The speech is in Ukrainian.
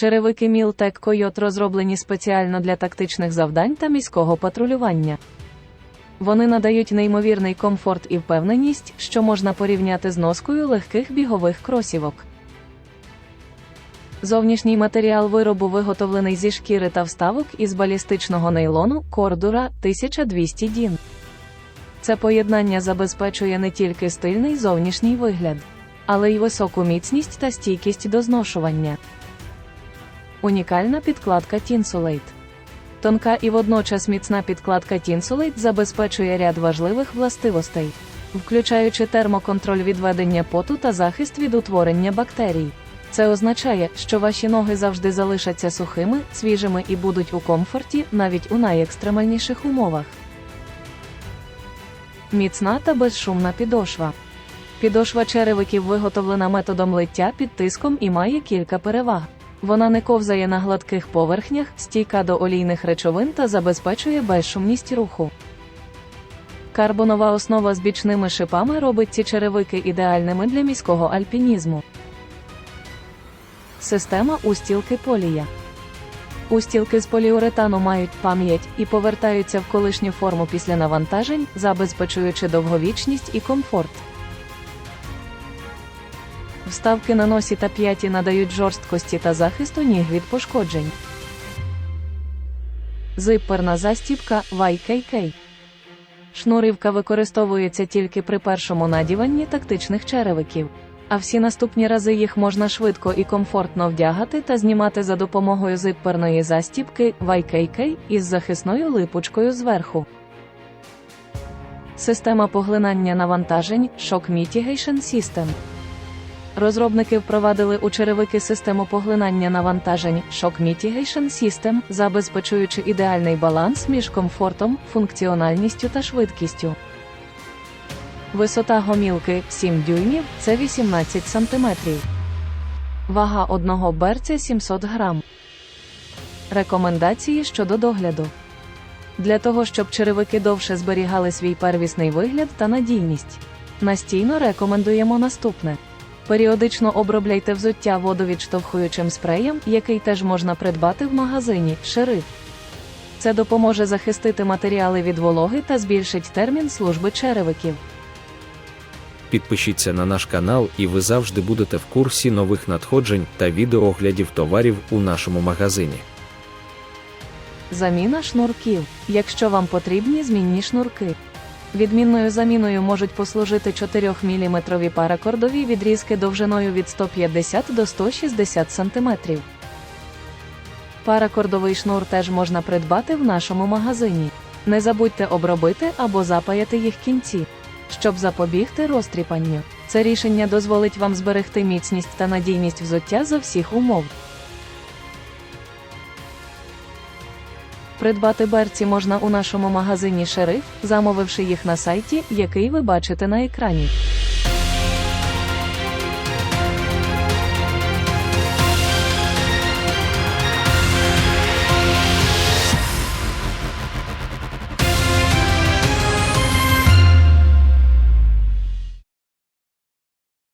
Черевики Мілтек Койот розроблені спеціально для тактичних завдань та міського патрулювання. Вони надають неймовірний комфорт і впевненість, що можна порівняти з носкою легких бігових кросівок. Зовнішній матеріал виробу виготовлений зі шкіри та вставок із балістичного нейлону Кордура 1200 DIN. Це поєднання забезпечує не тільки стильний зовнішній вигляд, але й високу міцність та стійкість до зношування. Унікальна підкладка Tinsulate. Тонка і водночас міцна підкладка Tinsulate забезпечує ряд важливих властивостей, включаючи термоконтроль відведення поту та захист від утворення бактерій. Це означає, що ваші ноги завжди залишаться сухими, свіжими і будуть у комфорті навіть у найекстремальніших умовах. Міцна та безшумна підошва. Підошва черевиків виготовлена методом лиття під тиском і має кілька переваг. Вона не ковзає на гладких поверхнях, стійка до олійних речовин та забезпечує безшумність руху. Карбонова основа з бічними шипами робить ці черевики ідеальними для міського альпінізму. Система устілки полія. Устілки з поліуретану мають пам'ять і повертаються в колишню форму після навантажень, забезпечуючи довговічність і комфорт. Вставки на носі та п'яті надають жорсткості та захисту ніг від пошкоджень. Зипперна застібка YKK. Шнурівка використовується тільки при першому надіванні тактичних черевиків, а всі наступні рази їх можна швидко і комфортно вдягати та знімати за допомогою зипперної застібки YKK із захисною липучкою зверху. Система поглинання навантажень Shock Mitigation System. Розробники впровадили у черевики систему поглинання навантажень Shock Mitigation System, забезпечуючи ідеальний баланс між комфортом, функціональністю та швидкістю. Висота гомілки 7 дюймів це 18 см. Вага одного берця 700 грам. Рекомендації щодо догляду. Для того, щоб черевики довше зберігали свій первісний вигляд та надійність. Настійно рекомендуємо наступне. Періодично обробляйте взуття водовідштовхуючим спреєм, який теж можна придбати в магазині шериф. Це допоможе захистити матеріали від вологи та збільшить термін служби черевиків. Підпишіться на наш канал, і ви завжди будете в курсі нових надходжень та відеооглядів товарів у нашому магазині. Заміна шнурків. Якщо вам потрібні змінні шнурки. Відмінною заміною можуть послужити 4-мм паракордові відрізки довжиною від 150 до 160 см. Паракордовий шнур теж можна придбати в нашому магазині. Не забудьте обробити або запаяти їх кінці, щоб запобігти розтріпанню. Це рішення дозволить вам зберегти міцність та надійність взуття за всіх умов. Придбати берці можна у нашому магазині Шериф, замовивши їх на сайті, який ви бачите на екрані.